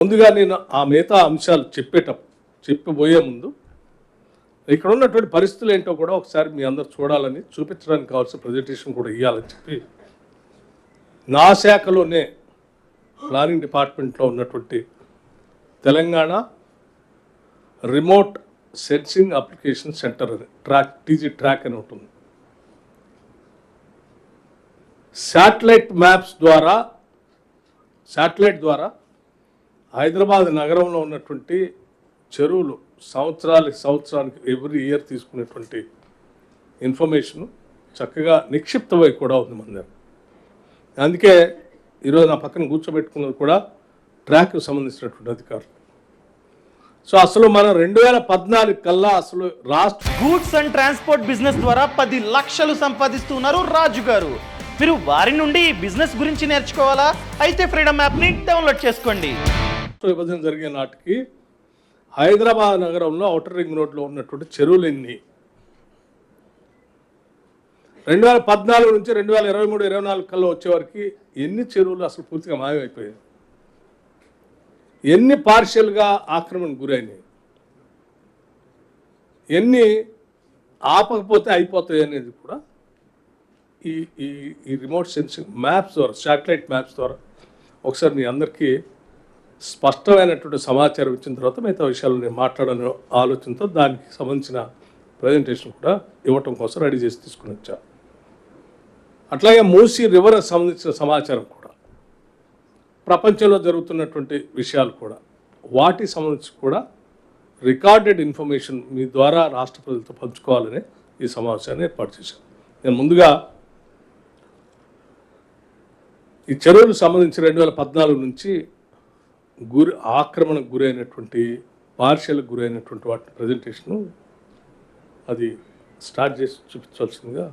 ముందుగా నేను ఆ మిగతా అంశాలు చెప్పేటప్పుడు చెప్పబోయే ముందు ఇక్కడ ఉన్నటువంటి పరిస్థితులు ఏంటో కూడా ఒకసారి మీ అందరు చూడాలని చూపించడానికి కావాల్సిన ప్రజెంటేషన్ కూడా ఇవ్వాలని చెప్పి నా శాఖలోనే ప్లానింగ్ డిపార్ట్మెంట్లో ఉన్నటువంటి Telangana remote sensing application centre అని ట్రాక్ టీజీ ట్రాక్ అని ఉంటుంది. శాటిలైట్ మ్యాప్స్ ద్వారా శాటిలైట్ ద్వారా హైదరాబాద్ నగరంలో ఉన్నటువంటి చెరువులు సంవత్సరాలకి సంవత్సరానికి ఎవ్రీ ఇయర్ తీసుకునేటువంటి ఇన్ఫర్మేషన్ చక్కగా నిక్షిప్తమై కూడా ఉంది మన దగ్గర. అందుకే ఈరోజు నా పక్కన కూర్చోబెట్టుకున్నది కూడా ట్రాక్కి సంబంధించినటువంటి అధికారులు. సో అసలు మనం రెండు వేల పద్నాలుగు కల్లా అసలు రాష్ట్ర గూడ్స్ అండ్ ట్రాన్స్పోర్ట్ బిజినెస్ ద్వారా పది లక్షలు సంపాదిస్తున్నారు రాజు గారు. మీరు వారి నుండి బిజినెస్ గురించి నేర్చుకోవాలా? అయితే ఫ్రీడమ్ యాప్ని డౌన్లోడ్ చేసుకోండి. విభజన జరిగే నాటికి హైదరాబాద్ నగరంలో ఔటర్ రింగ్ రోడ్లో ఉన్నటువంటి చెరువులు ఎన్ని రెండు వేల పద్నాలుగు నుంచి రెండు వేల ఇరవై మూడు ఇరవై నాలుగు కల్లా వచ్చేవరకు ఎన్ని చెరువులు అసలు పూర్తిగా మాయమైపోయాయి? ఎన్ని పార్షియల్గా ఆక్రమణకు గురైనాయి? ఎన్ని ఆపకపోతే అయిపోతాయి అనేది కూడా ఈ ఈ ఈ రిమోట్ సెన్సింగ్ మ్యాప్స్ ద్వారా శాటిలైట్ మ్యాప్స్ ద్వారా ఒకసారి మీ అందరికీ స్పష్టమైనటువంటి సమాచారం ఇచ్చిన తర్వాత మిగతా విషయాలు నేను మాట్లాడాలని ఆలోచనతో దానికి సంబంధించిన ప్రజెంటేషన్ కూడా ఇవ్వటం కోసం రెడీ చేసి తీసుకుని వచ్చా. అట్లాగే మూసీ రివర్ సంబంధించిన సమాచారం కూడా. ప్రపంచంలో జరుగుతున్నటువంటి విషయాలు కూడా. వాటి సంబంధించి కూడా రికార్డెడ్ ఇన్ఫర్మేషన్ మీ ద్వారా రాష్ట్ర ప్రజలతో పంచుకోవాలని ఈ సమావేశాన్ని ఏర్పాటు చేశాను. నేను ముందుగా ఈ చెరువులకు సంబంధించి రెండు వేల పద్నాలుగు నుంచి గురి ఆక్రమణకు గురైనటువంటి పార్షలకు గురైనటువంటి వాటి ప్రజెంటేషను అది స్టార్ట్ చేసి చూపించవలసిందిగా